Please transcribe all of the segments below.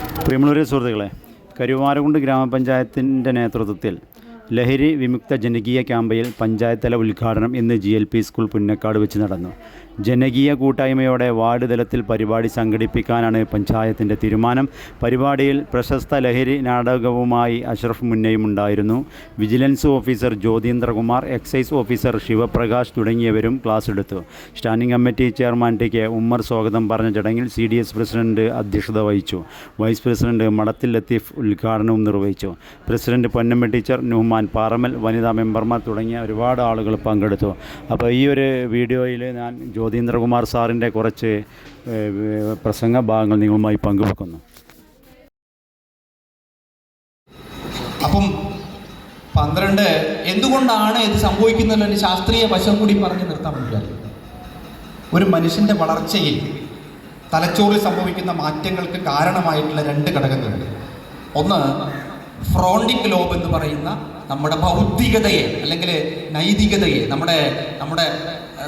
പ്രിയമുള്ളവരെ സുഹൃത്തുക്കളെ കരുവാരകുണ്ട് ഗ്രാമപഞ്ചായത്തിന്റെ നേതൃത്വത്തിൽ ലഹരി വിമുക്ത ജനകീയ ക്യാമ്പയിൽ പഞ്ചായത്ത് തല ഉദ്ഘാടനം ഇന്ന് G L P school Punnakkad വെച്ച് നടന്നു. ജനകീയ കൂട്ടായ്മയോടെ വാർഡ് തലത്തിൽ പരിപാടി സംഘടിപ്പിക്കാനാണ് പഞ്ചായത്തിന്റെ തീരുമാനം. പരിപാടിയിൽ പ്രശസ്ത ലഹരി നാടകവുമായി അഷ്റഫ് മുന്നയും ഉണ്ടായിരുന്നു vigilance officer Jyothindrakumar excise officer Shivaprakash തുടങ്ങിയവരും ക്ലാസ് എടുത്തു standing committee chairman T K Ummer സ്വാഗതം പറഞ്ഞ ചടങ്ങിൽ സി ഡി എസ് പ്രസിഡന്റ് അധ്യക്ഷത വഹിച്ചു. വൈസ് പ്രസിഡന്റ് മടത്തിൽ ലത്തീഫ് ഉദ്ഘാടനവും നിർവഹിച്ചു. പ്രസിഡന്റ് പൊന്നമ്മ ടീച്ചർ നുഹ്മാൻ പാറമൽ വനിതാ മെമ്പർമാർ തുടങ്ങിയ ഒരുപാട് ആളുകൾ പങ്കെടുത്തു. അപ്പോൾ ഈ ഒരു വീഡിയോയിൽ ഞാൻ ജ്യോതീന്ദ്രകുമാർ സാറിന്റെ കുറച്ച് പ്രസംഗ ഭാഗങ്ങൾ നിങ്ങളുമായി പങ്കുവെക്കുന്നു. അപ്പം പന്ത്രണ്ട് എന്തുകൊണ്ടാണ് ഇത് സംഭവിക്കുന്നതിൽ ശാസ്ത്രീയ വശം കൂടി പറഞ്ഞ് നിർത്താൻ പറ്റില്ല ഒരു മനുഷ്യന്റെ വളർച്ചയിൽ തലച്ചോറിൽ സംഭവിക്കുന്ന മാറ്റങ്ങൾക്ക് കാരണമായിട്ടുള്ള രണ്ട് ഘടകങ്ങളുണ്ട് ഒന്ന് ഫ്രോണ്ടിക് ലോബ് എന്ന് പറയുന്ന നമ്മുടെ ഭൗതികതയെ അല്ലെങ്കിൽ നൈതികതയെ നമ്മുടെ നമ്മുടെ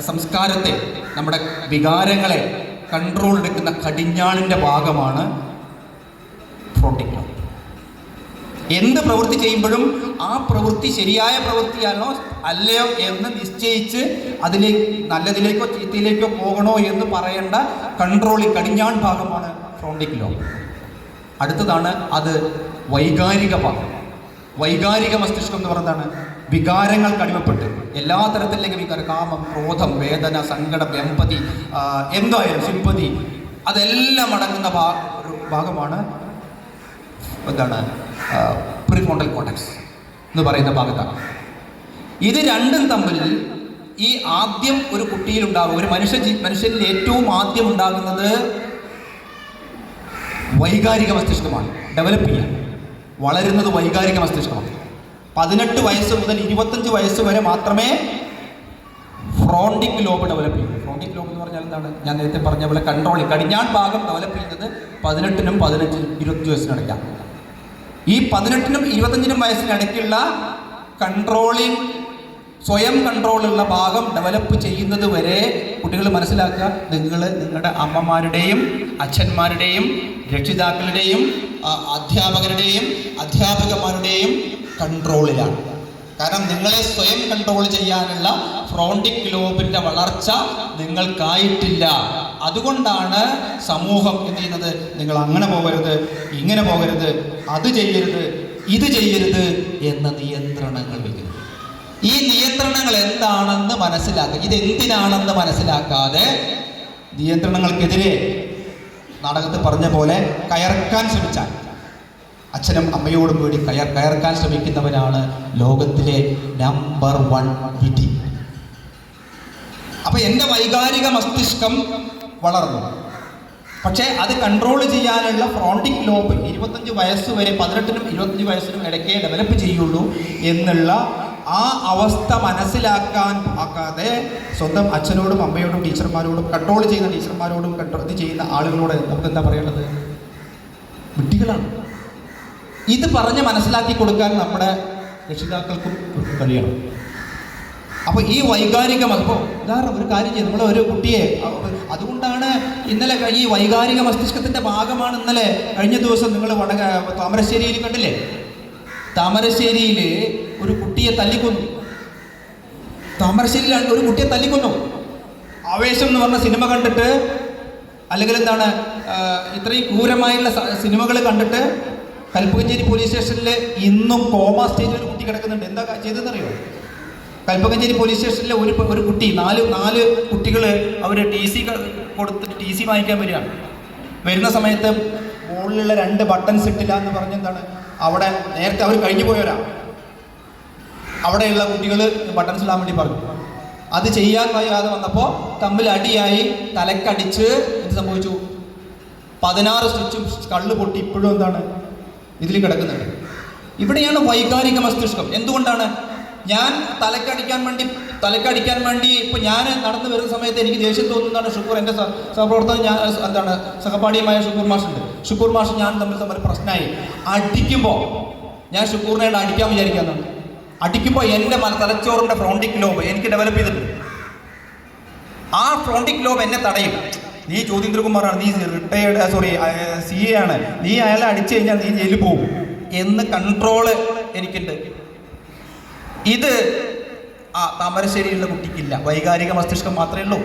സംസ്കാരത്തെ നമ്മുടെ വികാരങ്ങളെ കൺട്രോൾ എടുക്കുന്ന കടിഞ്ഞാണിന്റെ ഭാഗമാണ് ഫ്രോണ്ടിക് എന്ത് പ്രവൃത്തി ചെയ്യുമ്പോഴും ആ പ്രവൃത്തി ശരിയായ പ്രവൃത്തിയാണോ അല്ലയോ എന്ന് നിശ്ചയിച്ച് അതിലേക്ക് നല്ലതിലേക്കോ ചീത്തയിലേക്കോ പോകണോ എന്ന് പറയേണ്ട കൺട്രോളി കടിഞ്ഞാൺ ഭാഗമാണ് ഫ്രോണ്ടിക് ലോ അടുത്തതാണ് അത് വൈകാരിക ഭാഗം. വൈകാരിക മസ്തിഷ്കം എന്ന് പറയുന്നതാണ് വികാരങ്ങൾക്ക് അടിമപ്പെട്ട് എല്ലാ തരത്തിലേക്ക് വികാരം കാമം ക്രോധം വേദന സങ്കടം എമ്പതി എന്തായാലും സിമ്പതി അതെല്ലാം അടങ്ങുന്ന ഭാഗമാണ് എന്താണ് പ്രിഫോണ്ടൽ കോട്ടക്സ് എന്ന് പറയുന്ന ഭാഗത്താണ് ഇത് രണ്ടും തമ്മിൽ ഈ ആദ്യം ഒരു കുട്ടിയിൽ ഉണ്ടാകും ഒരു മനുഷ്യ മനുഷ്യനിൽ ഏറ്റവും ആദ്യം ഉണ്ടാകുന്നത് വൈകാരിക മസ്തിഷ്കമാണ്. ഡെവലപ്പ് ചെയ്യാൻ. വളരുന്നത് വൈകാരിക മസ്തിഷ്കമാണ്. പതിനെട്ട് വയസ്സ് മുതൽ ഇരുപത്തഞ്ച് വയസ്സ് വരെ മാത്രമേ ഫ്രോണ്ടിക് ലോബ് ഡെവലപ്പ് ചെയ്യൂ ഫ്രോണ്ടിക് ലോബ് എന്ന് പറഞ്ഞാൽ എന്താണ്? ഞാൻ നേരത്തെ പറഞ്ഞ പോലെ കൺട്രോൾ കടിഞ്ഞാൻ ഭാഗം ഡെവലപ്പ് ചെയ്യുന്നത് പതിനെട്ടിനും പതിനഞ്ചിനും ഇരുപത്തഞ്ച് വയസ്സിനിടയ്ക്കാണ് ഈ പതിനെട്ടിനും ഇരുപത്തഞ്ചിനും വയസ്സിനിടയ്ക്കുള്ള കൺട്രോളിങ് സ്വയം കൺട്രോളുള്ള ഭാഗം ഡെവലപ്പ് ചെയ്യുന്നത് വരെ കുട്ടികൾ മനസ്സിലാക്കുക. നിങ്ങൾ നിങ്ങളുടെ അമ്മമാരുടെയും അച്ഛന്മാരുടെയും രക്ഷിതാക്കളുടെയും അധ്യാപകരുടെയും അധ്യാപികമാരുടെയും കൺട്രോളിലാണ് കാരണം നിങ്ങളെ സ്വയം കൺട്രോൾ ചെയ്യാനുള്ള ഫ്രോണ്ടിക് ലോബിന്റെ വളർച്ച നിങ്ങൾക്കായിട്ടില്ല. അതുകൊണ്ടാണ് സമൂഹം എന്ത് ചെയ്യുന്നത്? നിങ്ങൾ അങ്ങനെ പോകരുത് ഇങ്ങനെ പോകരുത് അത് ചെയ്യരുത് ഇത് ചെയ്യരുത് എന്ന നിയന്ത്രണങ്ങൾ വയ്ക്കുന്നത് ഈ നിയന്ത്രണങ്ങൾ എന്താണെന്ന് മനസ്സിലാക്കുക. ഇത് എന്തിനാണെന്ന് മനസ്സിലാക്കാതെ നിയന്ത്രണങ്ങൾക്കെതിരെ നാടകത്തിൽ പറഞ്ഞ പോലെ കയർക്കാൻ ശ്രമിച്ചാൽ അച്ഛനും അമ്മയോടും കൂടി കയർ കയർക്കാൻ ശ്രമിക്കുന്നവനാണ് ലോകത്തിലെ നമ്പർ വൺ വിധി അപ്പൊ എന്റെ വൈകാരിക മസ്തിഷ്കം വളർന്നു. പക്ഷേ അത് കൺട്രോൾ ചെയ്യാനുള്ള ഫ്രോണ്ടിക് ലോബ് ഇരുപത്തഞ്ച് വയസ്സ് വരെ പതിനെട്ടിനും ഇരുപത്തഞ്ച് വയസ്സിനും ഇടയ്ക്കേ ഡെവലപ്പ് ചെയ്യുള്ളൂ എന്നുള്ള ആ അവസ്ഥ മനസ്സിലാക്കാൻ ആക്കാതെ സ്വന്തം അച്ഛനോടും അമ്മയോടും ടീച്ചർമാരോടും കൺട്രോൾ ചെയ്യുന്ന ടീച്ചർമാരോടും കൺട്രോൾ ചെയ്യുന്ന ആളുകളോട് നമുക്ക് എന്താ പറയേണ്ടത്? വിഡ്ഢികളാണ് ഇത് പറഞ്ഞ് മനസ്സിലാക്കി കൊടുക്കാൻ നമ്മുടെ രക്ഷിതാക്കൾക്കും കഴിയണം. അപ്പോൾ ഈ വൈകാരിക അപ്പോൾ ഉദാഹരണം ഒരു കാര്യം ചെയ്യും നമ്മൾ ഒരു കുട്ടിയെ അതുകൊണ്ടാണ് ഇന്നലെ ഈ വൈകാരിക മസ്തിഷ്കത്തിന്റെ ഭാഗമാണ് ഇന്നലെ കഴിഞ്ഞ ദിവസം നിങ്ങൾ വടക താമരശ്ശേരിയിൽ കണ്ടില്ലേ? താമരശ്ശേരിയിൽ ഒരു കുട്ടിയെ തല്ലിക്കൊന്നു. താമരശ്ശേരിയിൽ ഒരു കുട്ടിയെ തല്ലിക്കൊന്നു. ആവേശം എന്ന് പറഞ്ഞ സിനിമ കണ്ടിട്ട് അല്ലെങ്കിൽ എന്താണ് ഇത്രയും ക്രൂരമായുള്ള സിനിമകൾ കണ്ടിട്ട് കൽപ്പകഞ്ചേരി പോലീസ് സ്റ്റേഷനിൽ ഇന്നും കോമ സ്റ്റേജിൽ ഒരു കുട്ടി കിടക്കുന്നുണ്ട്. എന്താ ചെയ്തതെന്നറിയോ? കൽപ്പകഞ്ചേരി പോലീസ് സ്റ്റേഷനിലെ ഒരു ഒരു കുട്ടി നാല് നാല് കുട്ടികൾ അവർ ടി സി കൊടുത്തിട്ട് ടി സി വാങ്ങിക്കാൻ വരികയാണ്. വരുന്ന സമയത്ത് മുകളിലുള്ള രണ്ട് ബട്ടൺസ് ഇട്ടില്ല എന്ന് പറഞ്ഞെന്താണ്? അവിടെ നേരത്തെ അവർ കഴിഞ്ഞു പോയവരാ. അവിടെയുള്ള കുട്ടികൾ ബട്ടൺസ് ഇടാൻ വേണ്ടി പറഞ്ഞു. അത് ചെയ്യാൻ കഴിയാതെ വന്നപ്പോൾ തമ്മിൽ അടിയായി തലക്കടിച്ച് എന്ത് സംഭവിച്ചു? പതിനാറ് സ്റ്റിച്ചും കള്ള് പൊട്ടി. ഇപ്പോഴും എന്താണ്? ഇതിൽ കിടക്കുന്നുണ്ട്. ഇവിടെയാണ് വൈകാരിക മസ്തിഷ്കം. എന്തുകൊണ്ടാണ്? ഞാൻ തലക്കടിക്കാൻ വേണ്ടി തലക്കടിക്കാൻ വേണ്ടി ഇപ്പൊ ഞാൻ നടന്നു വരുന്ന സമയത്ത് എനിക്ക് ദേഷ്യം തോന്നുന്നതാണ് ഷുക്കൂർ. എന്റെ സഹപ്രവർത്തനം ഞാൻ എന്താണ് സഹപാഠിയുമായ ഷുക്കൂർ മാഷുണ്ട്. ഷുക്കൂർ മാഷ് ഞാൻ തമ്മിൽ തമ്മിൽ പ്രശ്നമായി. അടിക്കുമ്പോൾ ഞാൻ ഷുക്കൂറിനെ അടിക്കാൻ വിചാരിക്കുന്നു അടിക്കുമ്പോൾ എന്റെ തലച്ചോറിന്റെ ഫ്രോണ്ടിക് ലോബ് എനിക്ക് ഡെവലപ്പ് ചെയ്തിട്ടുണ്ട്. ആ ഫ്രോണ്ടിക് ലോബ് എന്നെ തടയും. നീ ചോദ്യന്ദ്രകുമാറാണ്. നീ റിട്ടയർഡ് സോറി സി എ ആണ്. നീ അയാളെ അടിച്ചു കഴിഞ്ഞാൽ നീ ജയിലിൽ പോകും എന്ന് കൺട്രോൾ എനിക്കുണ്ട്. ഇത് ആ താമരശ്ശേരിയിലുള്ള കുട്ടിക്കില്ല. വൈകാരിക മസ്തിഷ്കം മാത്രമേ ഉള്ളൂ.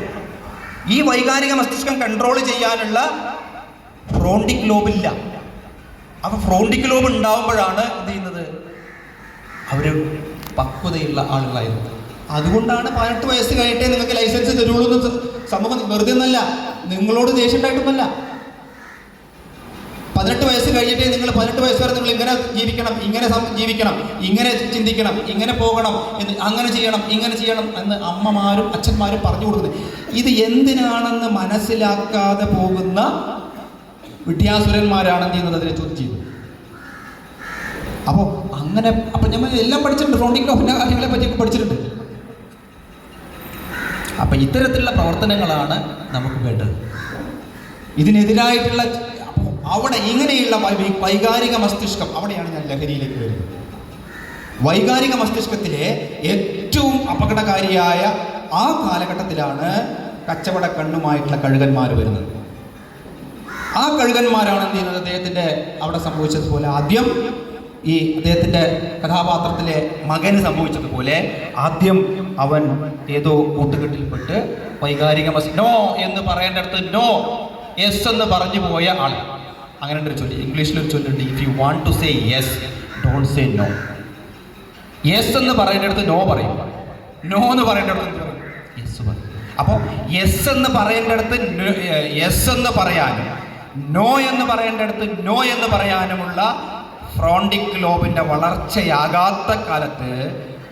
ഈ വൈകാരിക മസ്തിഷ്കം കൺട്രോൾ ചെയ്യാനുള്ള ഫ്രോണ്ടിക് ലോബില്ല അപ്പൊ ഫ്രോണ്ടിക് ലോബ് ഉണ്ടാവുമ്പോഴാണ് എന്ത് ചെയ്യുന്നത്? അവർ പക്വതയുള്ള ആളുകളായിരുന്നു അതുകൊണ്ടാണ് പതിനെട്ട് വയസ്സ് കഴിഞ്ഞിട്ടേ നിങ്ങൾക്ക് ലൈസൻസ് തരുള്ളൂ എന്ന് സമൂഹം വെറുതെ ഒന്നല്ല. നിങ്ങളോട് ദേഷ്യം ഉണ്ടായിട്ടൊന്നല്ല പതിനെട്ട് വയസ്സ് കഴിഞ്ഞിട്ടേ നിങ്ങൾ പതിനെട്ട് വയസ്സ് വരെ നിങ്ങൾ ഇങ്ങനെ ജീവിക്കണം ഇങ്ങനെ ജീവിക്കണം ഇങ്ങനെ ചിന്തിക്കണം ഇങ്ങനെ പോകണം എന്ന് അങ്ങനെ ചെയ്യണം ഇങ്ങനെ ചെയ്യണം എന്ന് അമ്മമാരും അച്ഛന്മാരും പറഞ്ഞു കൊടുക്കുന്നത്. ഇത് എന്തിനാണെന്ന് മനസ്സിലാക്കാതെ പോകുന്ന വിദ്യാസുരന്മാരാണ് എന്ത് ചെയ്യുന്നത് അതിനെ ചോദ്യം അപ്പോൾ അങ്ങനെ അപ്പം നമ്മൾ എല്ലാം പഠിച്ചിട്ടുണ്ട് ഫ്രോണ്ടിക് ലോഫിന്റെ കാര്യങ്ങളെ പറ്റിയൊക്കെ പഠിച്ചിട്ടുണ്ട്. അപ്പം ഇത്തരത്തിലുള്ള പ്രവർത്തനങ്ങളാണ് നമുക്ക് വേണ്ടത്. ഇതിനെതിരായിട്ടുള്ള അവിടെ ഇങ്ങനെയുള്ള വൈകാരിക മസ്തിഷ്കം അവിടെയാണ് ഞാൻ ലഹരിയിലേക്ക് വരുന്നത്. വൈകാരിക മസ്തിഷ്കത്തിലെ ഏറ്റവും അപകടകാരിയായ ആ കാലഘട്ടത്തിലാണ് കച്ചവട കണ്ണുമായിട്ടുള്ള കഴുകന്മാർ വരുന്നത്. ആ കഴുകന്മാരാണ് എന്ത് ചെയ്യുന്നത്? അദ്ദേഹത്തിന്റെ അവിടെ സംഭവിച്ചതുപോലെ ആദ്യം ഈ അദ്ദേഹത്തിന്റെ കഥാപാത്രത്തിലെ മകന് സംഭവിച്ചതുപോലെ ആദ്യം അവൻ ഏതോ കൂട്ടുകെട്ടിൽപ്പെട്ട് വൈകാരിക മസ് നോ എന്ന് പറയേണ്ടടുത്ത് നോ യെസ് എന്ന് പറഞ്ഞു പോയ ആൾ. അങ്ങനെ ഒരു ചൊല്ലി. ഇംഗ്ലീഷിലൊരു ചൊല്ലുണ്ട്. If you want to say yes don't say no yes എന്ന് പറയേണ്ടടുത്ത് നോ പറയും. നോ എന്ന് പറയേണ്ടടുത്ത് യെസ് പറയും. അപ്പോൾ യെസ് എന്ന് പറയേണ്ടടുത്ത് യെസ് എന്ന് പറയാനും നോ എന്ന് പറയേണ്ടടുത്ത് നോ എന്ന് പറയാനുമുള്ള ഫ്രോണ്ടിക് ലോബിന്റെ വളർച്ചയാകാത്ത കാലത്ത്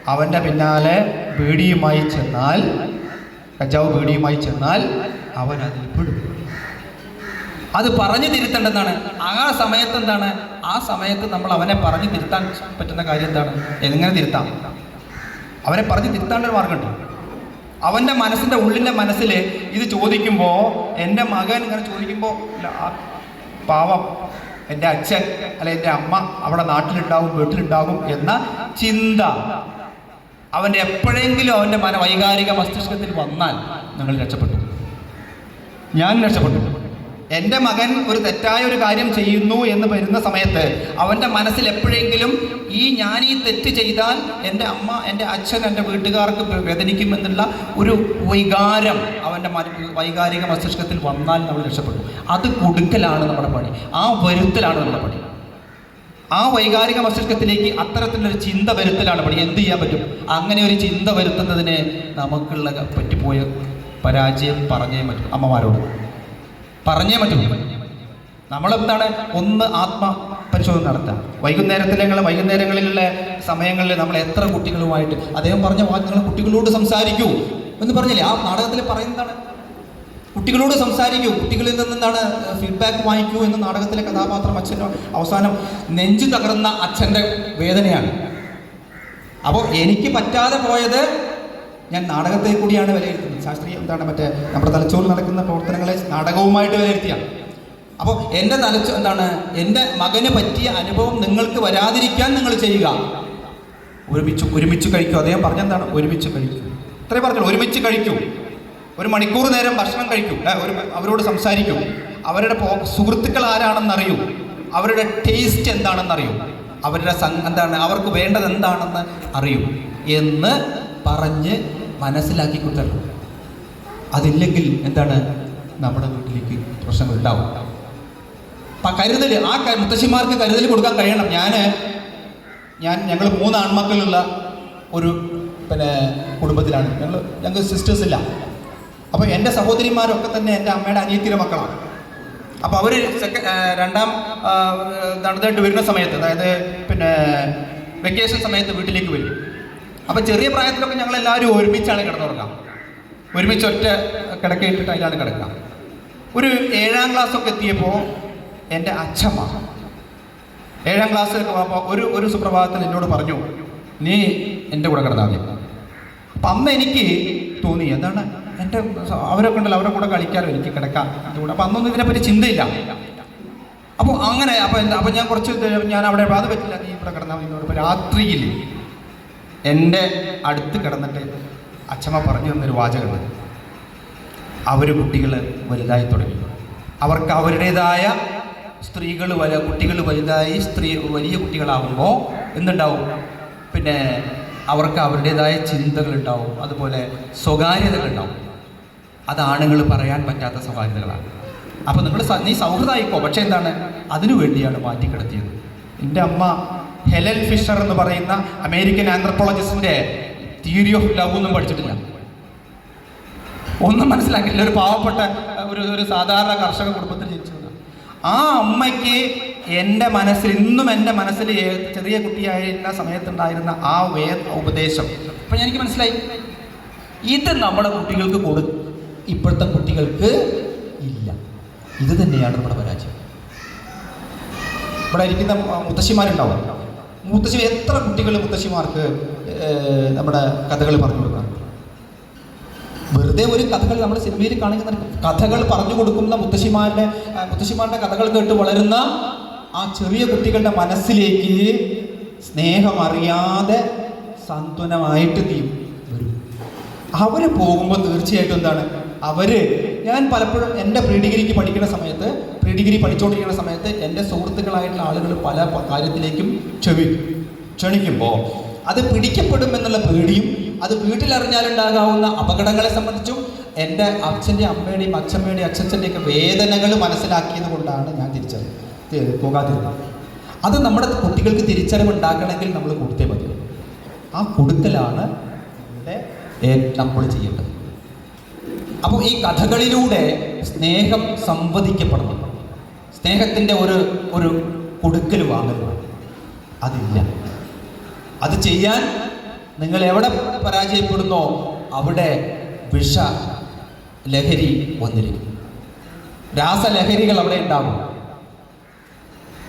അവന്റെ പിന്നാലെ ബീഡിയുമായി ചെന്നാൽ കഞ്ചാവ് ബീഡിയുമായി ചെന്നാൽ അവൻ അതിൽ പെടും. അത് പറഞ്ഞു തിരുത്തേണ്ടതാണ് ആ സമയത്ത് എന്താണ്? ആ സമയത്ത് നമ്മൾ അവനെ പറഞ്ഞു തിരുത്താൻ പറ്റുന്ന കാര്യം എന്താണ്? എങ്ങനെ തിരുത്താം? അവനെ പറഞ്ഞു തിരുത്താണ്ട് ഒരു മാർഗമുണ്ട്. അവന്റെ മനസ്സിന്റെ ഉള്ളിന്റെ മനസ്സിൽ ഇത് ചോദിക്കുമ്പോൾ എന്റെ മകൻ ഇങ്ങനെ ചോദിക്കുമ്പോൾ പാവം എന്റെ അച്ഛൻ അല്ലെ എന്റെ അമ്മ അവിടെ നാട്ടിലുണ്ടാകും വീട്ടിലുണ്ടാകും എന്ന ചിന്ത അവന്റെ എപ്പോഴെങ്കിലും അവന്റെ മന വൈകാരിക മസ്തിഷ്കത്തിൽ വന്നാൽ ഞങ്ങൾ രക്ഷപ്പെട്ടു. ഞാൻ രക്ഷപ്പെട്ടു. എന്റെ മകൻ ഒരു തെറ്റായ ഒരു കാര്യം ചെയ്യുന്നു എന്ന് വരുന്ന സമയത്ത് അവന്റെ മനസ്സിൽ എപ്പോഴെങ്കിലും ഈ ഞാൻ ഈ തെറ്റ് ചെയ്താൽ എന്റെ അമ്മ എന്റെ അച്ഛൻ എന്റെ വീട്ടുകാർക്ക് വേദനിക്കും വേദനിക്കുമെന്നുള്ള ഒരു വൈകാരം അവന്റെ വൈകാരിക മസ്തിഷ്കത്തിൽ വന്നാൽ നമ്മൾ രക്ഷപ്പെട്ടു. അത് കൊടുക്കലാണ് നമ്മുടെ പണി. ആ വരുത്തലാണ് നമ്മുടെ പണി. ആ വൈകാരിക മസ്തിഷ്കത്തിലേക്ക് അത്തരത്തിലൊരു ചിന്ത വരുത്തലാണ് പണി എന്ത് ചെയ്യാൻ പറ്റും? അങ്ങനെ ഒരു ചിന്ത വരുത്തുന്നതിന് നമുക്കുള്ള പറ്റിപ്പോയ പരാജയം പറഞ്ഞേ പറ്റും അമ്മമാരോട്. പറഞ്ഞേ പറ്റും. നമ്മളെന്താണ്? ഒന്ന് ആത്മ പരിശോധന നടത്താം വൈകുന്നേരത്തിലെ വൈകുന്നേരങ്ങളിലുള്ള സമയങ്ങളിൽ നമ്മൾ എത്ര കുട്ടികളുമായിട്ട് അദ്ദേഹം പറഞ്ഞ വാക്കുകൾ കുട്ടികളോട് സംസാരിക്കൂ എന്ന് പറഞ്ഞില്ലേ? ആ നാടകത്തിൽ പറയുന്നതാണ് കുട്ടികളോട് സംസാരിക്കൂ. കുട്ടികളിൽ നിന്നെന്താണ് ഫീഡ്ബാക്ക് വാങ്ങിക്കൂ എന്ന് നാടകത്തിലെ കഥാപാത്രം അച്ഛന്റെ അവസാനം നെഞ്ചു തകർന്ന അച്ഛന്റെ വേദനയാണ്. അപ്പോൾ എനിക്ക് പറ്റാതെ പോയത് ഞാൻ നാടകത്തെ കൂടിയാണ് വിലയിരുത്തുന്നത്. ശാസ്ത്രീയ എന്താണ് മറ്റേ നമ്മുടെ തലച്ചോറിൽ നടക്കുന്ന പ്രവർത്തനങ്ങളെ നാടകവുമായിട്ട് വിലയിരുത്തിയാണ് അപ്പോൾ എന്റെ തലച്ചോ എന്താണ് എന്റെ മകന് പറ്റിയ അനുഭവം നിങ്ങൾക്ക് വരാതിരിക്കാൻ നിങ്ങൾ ചെയ്യുക. ഒരുമിച്ച് ഒരുമിച്ച് കഴിക്കൂ. അദ്ദേഹം പറഞ്ഞെന്താണ്? ഒരുമിച്ച് കഴിക്കൂ. ഇത്രയും പറഞ്ഞു ഒരുമിച്ച് കഴിക്കൂ. ഒരു മണിക്കൂർ നേരം ഭക്ഷണം കഴിക്കും. ഒരു അവരോട് സംസാരിക്കും. അവരുടെ സുഹൃത്തുക്കൾ ആരാണെന്ന് അറിയും അവരുടെ ടേസ്റ്റ് എന്താണെന്ന് അറിയും അവരുടെ എന്താണ് അവർക്ക് വേണ്ടത് എന്താണെന്ന് അറിയൂ എന്ന് പറഞ്ഞ് മനസ്സിലാക്കി കൊടുത്തല്ലോ അതില്ലെങ്കിൽ എന്താണ് നമ്മുടെ വീട്ടിലേക്ക് പ്രശ്നങ്ങൾ ഉണ്ടാവും. കരുതൽ ആ മുത്തശ്ശിമാർക്ക് കരുതൽ കൊടുക്കാൻ കഴിയണം. ഞാൻ ഞാൻ ഞങ്ങൾ മൂന്ന് ആൺമക്കളുള്ള ഒരു പിന്നെ കുടുംബത്തിലാണ്. ഞങ്ങൾ ഞങ്ങൾക്ക് സിസ്റ്റേഴ്സ് ഇല്ല. അപ്പോൾ എന്റെ സഹോദരിമാരൊക്കെ തന്നെ എന്റെ അമ്മയുടെ അനിയത്തിയുടെ മക്കളാണ്. അപ്പോൾ അവർ സെക്ക രണ്ടാം നടന്നിട്ട് വരുന്ന സമയത്ത് അതായത് പിന്നെ വെക്കേഷൻ സമയത്ത് വീട്ടിലേക്ക് വരും. അപ്പോൾ ചെറിയ പ്രായത്തിലൊക്കെ ഞങ്ങൾ എല്ലാവരും ഒരുമിച്ചാണ് കിടന്നുറങ്ങാം. ഒരുമിച്ച് ഒറ്റ കിടക്കയിട്ടിട്ട് അതിലാണ് കിടക്കുക. ഒരു ഏഴാം ക്ലാസ്സൊക്കെ എത്തിയപ്പോൾ എന്റെ അച്ഛമ്മ ഏഴാം ക്ലാസ്സിലൊക്കെ പോകുമ്പോൾ ഒരു ഒരു സുപ്രഭാതത്തിൽ എന്നോട് പറഞ്ഞു നീ എന്റെ കൂടെ കിടന്നാൽ മതി. അപ്പം അന്ന് എനിക്ക് തോന്നി എന്താണ്? എന്റെ അവരൊക്കെ ഉണ്ടല്ലോ അവരുടെ കൂടെ കളിക്കാലോ എനിക്ക് കിടക്കാം. അതുകൊണ്ട് അപ്പം അന്നൊന്നും ഇതിനെപ്പറ്റി ചിന്തയില്ല. അപ്പോൾ അങ്ങനെ അപ്പോൾ എന്താ അപ്പോൾ ഞാൻ കുറച്ച് ഞാൻ അവിടെ അത് പറ്റില്ല നീ ഇവിടെ കിടന്നാൽ മതി എന്നോട്. രാത്രിയിൽ എന്റെ അടുത്ത് കിടന്നിട്ട് അച്ഛമ്മ പറഞ്ഞു തന്നൊരു വാചകമുണ്ട്. അവർ കുട്ടികൾ വലുതായി തുടങ്ങി. അവർക്ക് അവരുടേതായ സ്ത്രീകൾ വല കുട്ടികൾ വലുതായി സ്ത്രീ വലിയ കുട്ടികളാകുമ്പോൾ എന്തുണ്ടാവും? പിന്നെ അവർക്ക് അവരുടേതായ ചിന്തകളുണ്ടാവും. അതുപോലെ സ്വകാര്യതകളുണ്ടാവും. അത് ആണുങ്ങൾ പറയാൻ പറ്റാത്ത സ്വകാര്യതകളാണ്. അപ്പോൾ നിങ്ങൾ നീ സൗഹൃദമായിക്കോ. പക്ഷേ എന്താണ്? അതിനു വേണ്ടിയാണ് മാറ്റിക്കിടത്തിയത്. എന്റെ അമ്മ ഹെലൻ ഫിഷർ എന്ന് പറയുന്ന അമേരിക്കൻ ആന്ത്രപ്പോളജിസ്റ്റിന്റെ തിയറി ഓഫ് ലവ് ഒന്നും പഠിച്ചിട്ടില്ല. ഒന്നും മനസ്സിലാക്കില്ല. ഒരു പാവപ്പെട്ട ഒരു ഒരു സാധാരണ കർഷക കുടുംബത്തിൽ ജനിച്ചതാണ് ആ അമ്മയ്ക്ക് എന്റെ മനസ്സിൽ ഇന്നും എന്റെ മനസ്സിൽ ചെറിയ കുട്ടിയായിരുന്ന സമയത്തുണ്ടായിരുന്ന ആ വേ ഉപദേശം. അപ്പം എനിക്ക് മനസ്സിലായി. ഇത് നമ്മുടെ കുട്ടികൾക്ക് കൊടു ഇപ്പോഴത്തെ കുട്ടികൾക്ക് ഇല്ല. ഇത് തന്നെയാണ് നമ്മുടെ പരാജയം. ഇവിടെ ഇരിക്കുന്ന മുത്തശ്ശിമാരുണ്ടാവും. മുത്തശ്ശി എത്ര കുട്ടികൾ മുത്തശ്ശിമാർക്ക് നമ്മുടെ കഥകൾ പറഞ്ഞു കൊടുക്കാറുണ്ട് വെറുതെ ഒരു കഥകൾ നമ്മൾ സിനിമയിൽ കാണിക്കുന്ന കഥകൾ പറഞ്ഞു കൊടുക്കുന്ന മുത്തശ്ശിമാരുടെ മുത്തശ്ശിമാരുടെ കഥകൾ കേട്ട് വളരുന്ന ആ ചെറിയ കുട്ടികളുടെ മനസ്സിലേക്ക് സ്നേഹം അറിയാതെ സാന്ത്വനമായിട്ട് നീ വരും. അവർ പോകുമ്പോൾ തീർച്ചയായിട്ടും എന്താണ്? അവർ ഞാൻ പലപ്പോഴും എന്റെ പ്രീ ഡിഗ്രിക്ക് പഠിക്കുന്ന സമയത്ത് പ്രീ ഡിഗ്രി പഠിച്ചുകൊണ്ടിരിക്കുന്ന സമയത്ത് എന്റെ സുഹൃത്തുക്കളായിട്ടുള്ള ആളുകൾ പല കാര്യത്തിലേക്കും ചെവി ക്ഷണിക്കുമ്പോൾ അത് പിടിക്കപ്പെടും എന്നുള്ള പേടിയും അത് വീട്ടിലറിഞ്ഞാലുണ്ടാകാവുന്ന അപകടങ്ങളെ സംബന്ധിച്ചും എന്റെ അച്ഛന്റെ അമ്മയുടെയും അച്ഛമ്മയുടെയും അച്ഛച്ചന്റെയൊക്കെ വേദനകൾ മനസ്സിലാക്കിയത് കൊണ്ടാണ് ഞാൻ തിരിച്ചറി തി- പോകാതിരുന്നത് അത് നമ്മുടെ കുട്ടികൾക്ക് തിരിച്ചറിവ് ഉണ്ടാക്കണമെങ്കിൽ നമ്മൾ കൊടുത്തേ മതി. ആ കൊടുക്കലാണ് നമ്മൾ ചെയ്യേണ്ടത്. അപ്പോൾ ഈ കഥകളിലൂടെ സ്നേഹം സംവദിക്കപ്പെടണം. സ്നേഹത്തിന്റെ ഒരു ഒരു കൊടുക്കൽ വാങ്ങലുമാണ് അതില്ല. അത് ചെയ്യാൻ നിങ്ങൾ എവിടെ പരാജയപ്പെടുന്നോ അവിടെ വിഷ ലഹരി വന്നിരിക്കും. രാസലഹരികൾ അവിടെ ഉണ്ടാകും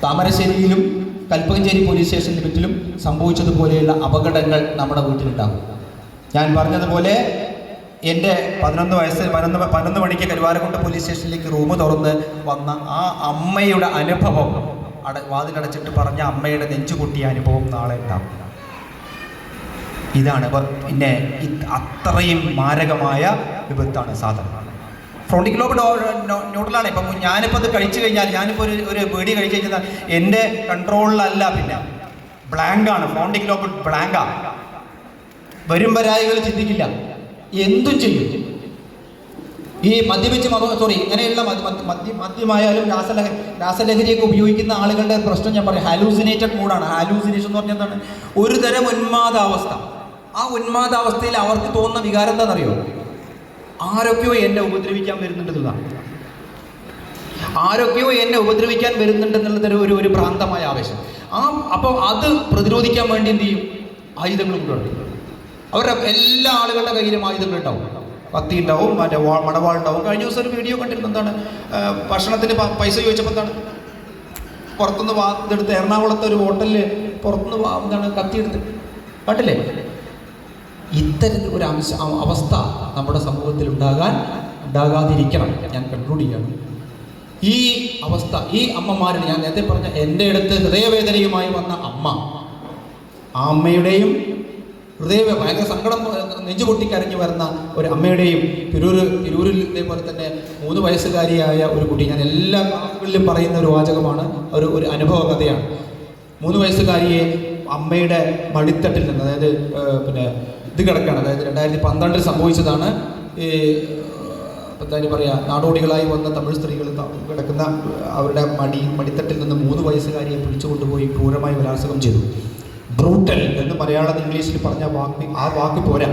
താമരശ്ശേരിയിലും കൽപ്പകഞ്ചേരി പോലീസ് സ്റ്റേഷൻ ലിമിറ്റിലും സംഭവിച്ചതുപോലെയുള്ള അപകടങ്ങൾ നമ്മുടെ വീട്ടിലുണ്ടാകും. ഞാൻ പറഞ്ഞതുപോലെ എന്റെ പതിനൊന്ന് വയസ്സിൽ പതിനൊന്ന് പതിനൊന്ന് മണിക്ക് കരുവാരക്കുണ്ട് പോലീസ് സ്റ്റേഷനിലേക്ക് റൂം തുറന്ന് വന്ന ആ അമ്മയുടെ അനുഭവം അട വാതിലടച്ചിട്ട് പറഞ്ഞ അമ്മയുടെ നെഞ്ചുപൊട്ടിയ അനുഭവം നാളെ ഉണ്ടാകും. ഇതാണ് പിന്നെ അത്രയും മാരകമായ വിപത്താണ് സാധനം. ഫ്രോണ്ടിക് ലോബ് ന്യൂട്രലാണ് ഇപ്പം ഞാനിപ്പോൾ അത് കഴിച്ചു കഴിഞ്ഞാൽ ഞാനിപ്പോൾ ഒരു ഒരു പേടി കഴിച്ചു കഴിഞ്ഞാൽ എന്റെ കൺട്രോളിലല്ല പിന്നെ. ബ്ലാങ്കാണ് ഫ്രോണ്ടിക് ലോബ് ബ്ലാങ്കാ വരും വരായികൾ ചിന്തിക്കില്ല. എന്തും ചെയ്യും. ഈ മദ്യപിച്ച് മത സോറി ഇങ്ങനെയുള്ള മദ്യ- മദ്യ- മദ്യ മദ്യമായാലും രാസലഹ രാസലഹരിയൊക്കെ ഉപയോഗിക്കുന്ന ആളുകളുടെ പ്രശ്നം ഞാൻ പറയും. ഹാലൂസിനേറ്റഡ് മൂഡാണ് ഹാലൂസിനേഷൻ എന്ന് പറഞ്ഞാൽ എന്താണ്? ഒരു തരം ഉന്മാദാവസ്ഥ. ആ ഉന്മാദാവസ്ഥയിൽ അവർക്ക് തോന്നുന്ന വികാരം എന്താണെന്നറിയോ? ആരൊക്കെയോ എന്നെ ഉപദ്രവിക്കാൻ വരുന്നുണ്ടെന്നതാണ് ആരൊക്കെയോ എന്നെ ഉപദ്രവിക്കാൻ വരുന്നുണ്ടെന്നുള്ളത് ഒരു ഒരു പ്രാന്തമായ ആവേശം. ആ അപ്പോൾ അത് പ്രതിരോധിക്കാൻ വേണ്ടി എന്ത് ചെയ്യും? ആയുധങ്ങൾ കൊണ്ടുവരും അവരുടെ എല്ലാ ആളുകളുടെ കയ്യിലും ആയുധങ്ങൾ ഉണ്ടാവും. പത്തി ഉണ്ടാവും മറ്റേ വാ മണവാൾ ഉണ്ടാവും. കഴിഞ്ഞ ദിവസം ഒരു വീഡിയോ കണ്ടിരുന്നു എന്താണ്? ഭക്ഷണത്തിന് പൈസ ചോദിച്ചപ്പോൾ എന്താണ്? പുറത്തുനിന്ന് വാ ഇതെടുത്ത് എറണാകുളത്തെ ഒരു ഹോട്ടലിൽ പുറത്തുനിന്ന് വാ എന്താണ് കത്തിയെടുത്ത് കണ്ടില്ലേ? ഇത്തരത്തിൽ ഒരു അംശ അവസ്ഥ നമ്മുടെ സമൂഹത്തിൽ ഉണ്ടാകാൻ ഉണ്ടാകാതിരിക്കണം. ഞാൻ കൺക്ലൂഡ് ചെയ്യണം ഈ അവസ്ഥ ഈ അമ്മമാരിൽ ഞാൻ നേരത്തെ പറഞ്ഞ എന്റെ അടുത്ത് ഹൃദയവേദനയുമായി വന്ന അമ്മ ആ അമ്മയുടെയും ഹൃദയ ഭയങ്കര സങ്കടം നെഞ്ചു പൊട്ടിക്കരഞ്ഞു വരുന്ന ഒരു അമ്മയുടെയും തിരൂർ തിരൂരിൽ ഇതേപോലെ തന്നെ മൂന്ന് വയസ്സുകാരിയായ ഒരു കുട്ടി ഞാൻ എല്ലാ ക്ലാസ്സുകളിലും പറയുന്ന ഒരു വാചകമാണ് ഒരു ഒരു അനുഭവ കഥയാണ്. മൂന്ന് വയസ്സുകാരിയെ അമ്മയുടെ മടിത്തട്ടിൽ നിന്ന് അതായത് പിന്നെ ഇത് കിടക്കുകയാണ്. അതായത് രണ്ടായിരത്തി പന്ത്രണ്ടിൽ സംഭവിച്ചതാണ്. ഈ എന്താ പറയുക നാടോടികളായി വന്ന തമിഴ് സ്ത്രീകൾ കിടക്കുന്ന അവരുടെ മടി മടിത്തട്ടിൽ നിന്ന് മൂന്ന് വയസ്സുകാരിയെ പിടിച്ചു കൊണ്ടുപോയി ക്രൂരമായി ബലാത്സംഗം ചെയ്തു. ബ്രൂട്ടൽ എന്ന് മലയാളത്തിൽ ഇംഗ്ലീഷിൽ പറഞ്ഞ വാക്ക് ആ വാക്ക് പോരാ.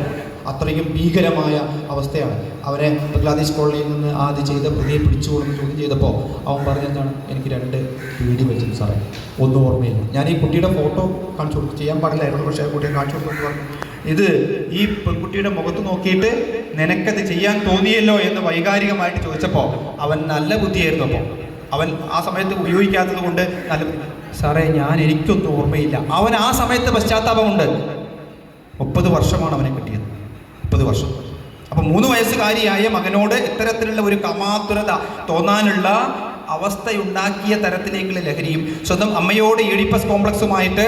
അത്രയും ഭീകരമായ അവസ്ഥയാണ്. അവരെ ബംഗ്ലാദേശ് കോളനിയിൽ നിന്ന് ആദ്യം ചെയ്ത പ്രതിയെ പിടിച്ചു കൊടുത്ത് ചോദ്യം ചെയ്തപ്പോൾ അവൻ പറഞ്ഞെന്താണ് എനിക്ക് രണ്ട് പേടി വെച്ചു സാറേ. ഒന്നും ഓർമ്മയില്ല. ഞാൻ ഈ കുട്ടിയുടെ ഫോട്ടോ കാണിച്ചു കൊടുത്തു. ചെയ്യാൻ പാടില്ലായിരുന്നു പക്ഷേ കുട്ടിയെ കാണിച്ചു കൊടുത്തു ഇത് ഈ പെൺകുട്ടിയുടെ മുഖത്ത് നോക്കിയിട്ട് നിനക്കത് ചെയ്യാൻ തോന്നിയല്ലോ എന്ന് വൈകാരികമായിട്ട് ചോദിച്ചപ്പോൾ അവൻ നല്ല ബുദ്ധിയായിരുന്നു അപ്പോൾ അവൻ ആ സമയത്ത് ഉപയോഗിക്കാത്തത് കൊണ്ട് നല്ല സാറേ ഞാൻ എനിക്കൊന്നും ഓർമ്മയില്ല. അവൻ ആ സമയത്ത് പശ്ചാത്താപമുണ്ട്. മുപ്പത് വർഷമാണ് അവനെ കിട്ടിയത്. മുപ്പത് വർഷം. അപ്പം മൂന്ന് വയസ്സുകാരിയായ മകനോട് ഇത്തരത്തിലുള്ള ഒരു കമാതുരത തോന്നാനുള്ള അവസ്ഥയുണ്ടാക്കിയ തരത്തിലേക്കുള്ള ലഹരിയും സ്വന്തം അമ്മയോട് ഈഡിപ്പസ് കോംപ്ലക്സുമായിട്ട്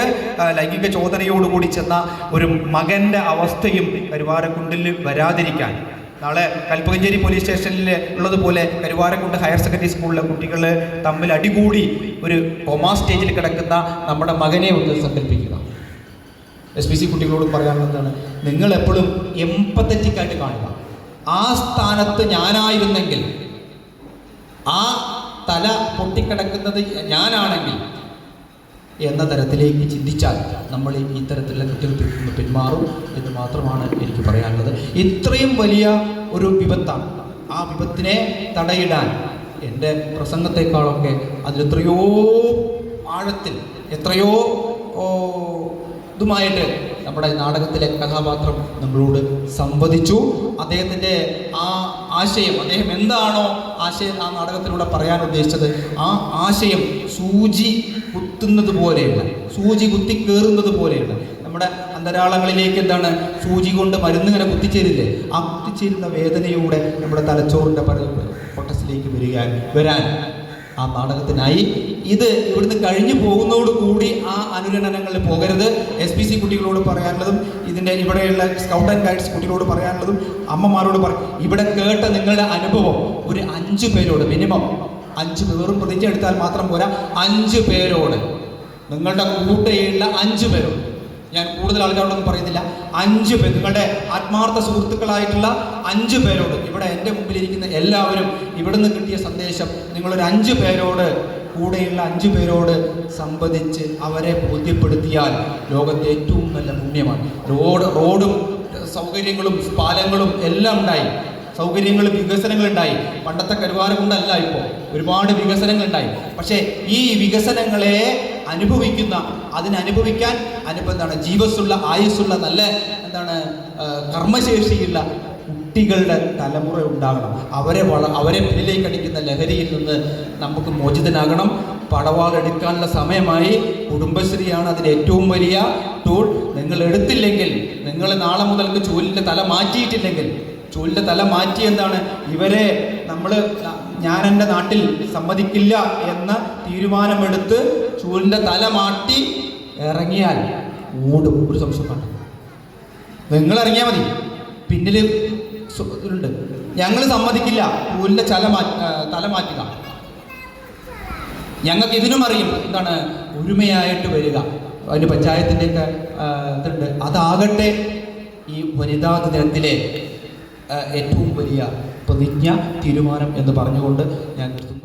ലൈംഗിക ചോദനയോടുകൂടി ചെന്ന ഒരു മകന്റെ അവസ്ഥയും കരുവാരക്കുണ്ടിൽ വരാതിരിക്കാൻ. നാളെ കൽപ്പകഞ്ചേരി പോലീസ് സ്റ്റേഷനിൽ ഉള്ളതുപോലെ കരുവാരക്കുണ്ട് ഹയർ സെക്കൻഡറി സ്കൂളിലെ കുട്ടികൾ തമ്മിൽ അടികൂടി ഒരു കൊമാ സ്റ്റേജിൽ കിടക്കുന്ന നമ്മുടെ മകനെ ഒന്ന് സങ്കല്പിക്കുക. എസ് പി സി കുട്ടികളോട് പറയാനുള്ളതാണ് നിങ്ങൾ എപ്പോഴും എമ്പത്തറ്റിക്കായിട്ട് കാണുക. ആ സ്ഥാനത്ത് ഞാനായിരുന്നെങ്കിൽ ആ തല പൊട്ടിക്കിടക്കുന്നത് ഞാനാണെങ്കിൽ എന്ന തരത്തിലേക്ക് ചിന്തിച്ചാൽ നമ്മൾ ഈ തരത്തിലുള്ള കുറ്റകൃത്യത്തിൽ നിന്ന് പിന്മാറും എന്ന് മാത്രമാണ് എനിക്ക് പറയാനുള്ളത്. ഇത്രയും വലിയ ഒരു വിപത്താണ്. ആ വിപത്തിനെ തടയിടാൻ എന്റെ പ്രസംഗത്തെക്കാളൊക്കെ അതിലെത്രയോ ആഴത്തിൽ എത്രയോ ഇതുമായിട്ട് നമ്മുടെ നാടകത്തിലെ കഥാപാത്രം നമ്മളോട് സംവദിച്ചു. അദ്ദേഹത്തിന്റെ ആ ആശയം അദ്ദേഹം എന്താണോ ആശയം ആ നാടകത്തിലൂടെ പറയാൻ ഉദ്ദേശിച്ചത് ആ ആശയം സൂചി കുത്തുന്നത് പോലെയുള്ള സൂചി കുത്തി കയറുന്നത് പോലെയുള്ള നമ്മുടെ അന്തരാളങ്ങളിലേക്ക് എന്താണ് സൂചി കൊണ്ട് മരുന്ന് ഇങ്ങനെ കുത്തിച്ചേരില്ലേ? ആ കുത്തിച്ചേരുന്ന വേദനയോടെ നമ്മുടെ തലച്ചോറിന്റെ പല പൊട്ടസിലേക്ക് വരിക വരാൻ ആ നാടകത്തിനായി. ഇത് ഇവിടുന്ന് കഴിഞ്ഞു പോകുന്നതോടുകൂടി ആ അനുരണനങ്ങളിൽ പോകരുത്. എസ് പി സി കുട്ടികളോട് പറയാനുള്ളതും ഇതിന്റെ ഇവിടെയുള്ള സ്കൗട്ട് ആൻഡ് ഗൈഡ്സ് കുട്ടികളോട് പറയാനുള്ളതും അമ്മമാരോട് പറ ഇവിടെ കേട്ട നിങ്ങളുടെ അനുഭവം ഒരു അഞ്ച് പേരോട് മിനിമം അഞ്ച് പേരും പ്രതിജ്ഞ എടുത്താൽ മാത്രം പോരാ. അഞ്ച് പേരോട്. നിങ്ങളുടെ കൂട്ടയുള്ള അഞ്ച് പേരോട്. ഞാൻ കൂടുതൽ ആൾക്കാരോടൊന്നും പറയുന്നില്ല. അഞ്ച് പേർ നിങ്ങളുടെ ആത്മാർത്ഥ സുഹൃത്തുക്കളായിട്ടുള്ള അഞ്ച് പേരോട് ഇവിടെ എന്റെ മുമ്പിലിരിക്കുന്ന എല്ലാവരും ഇവിടുന്ന് കിട്ടിയ സന്ദേശം നിങ്ങളൊരു അഞ്ച് പേരോട് കൂടെയുള്ള അഞ്ച് പേരോട് സംബന്ധിച്ച് അവരെ ബോധ്യപ്പെടുത്തിയാൽ ലോകത്തെ ഏറ്റവും നല്ല പുണ്യമാണ്. റോഡ് റോഡും സൗകര്യങ്ങളും പാലങ്ങളും എല്ലാം ഉണ്ടായി. സൗകര്യങ്ങളും വികസനങ്ങളും ഉണ്ടായി. പണ്ടത്തെ കരുവാരകുണ്ടല്ല ഇപ്പോൾ. ഒരുപാട് വികസനങ്ങൾ ഉണ്ടായി. പക്ഷേ ഈ വികസനങ്ങളെ അനുഭവിക്കുന്ന അതിനനുഭവിക്കാൻ അനുഭവം എന്താണ്? ജീവസ്സുള്ള ആയുസ്സുള്ള നല്ല എന്താണ് കർമ്മശേഷിയുള്ള കുട്ടികളുടെ തലമുറ ഉണ്ടാകണം. അവരെ വള അവരെ പിന്നിലേക്ക് അടിക്കുന്ന ലഹരിയിൽ നിന്ന് നമുക്ക് മോചിതനാകണം. പടവാൾ എടുക്കാനുള്ള സമയമായി. കുടുംബശ്രീയാണ് അതിന്റെ ഏറ്റവും വലിയ ടൂൾ നിങ്ങൾ എടുത്തില്ലെങ്കിൽ നിങ്ങൾ നാളെ മുതൽക്ക് ചൂലിന്റെ തല മാറ്റിയിട്ടില്ലെങ്കിൽ ചൂലിന്റെ തല മാറ്റി എന്താണ്? ഇവരെ നമ്മൾ ഞാൻ എന്റെ നാട്ടിൽ സമ്മതിക്കില്ല എന്ന തീരുമാനമെടുത്ത് ചൂലിന്റെ തല മാറ്റി ഇറങ്ങിയാൽ ഓടും ഒരു സംശയം വേണ്ട. നിങ്ങൾ ഇറങ്ങിയാൽ മതി. പിന്നിൽ ഉണ്ട് ഞങ്ങൾ സമ്മതിക്കില്ല ചൂലിന്റെ ചല തല മാറ്റുക. ഞങ്ങൾക്ക് ഇതിനും അറിയും എന്താണ് ഒരുമയായിട്ട് വരിക. അതിന് പഞ്ചായത്തിന്റെയൊക്കെ ഇതുണ്ട്. അതാകട്ടെ ഈ വനിതാ ദിനത്തിലെ ഏറ്റവും വലിയ പ്രതിജ്ഞ തീരുമാനം എന്ന് പറഞ്ഞുകൊണ്ട് ഞാൻ നിർത്തുന്നു.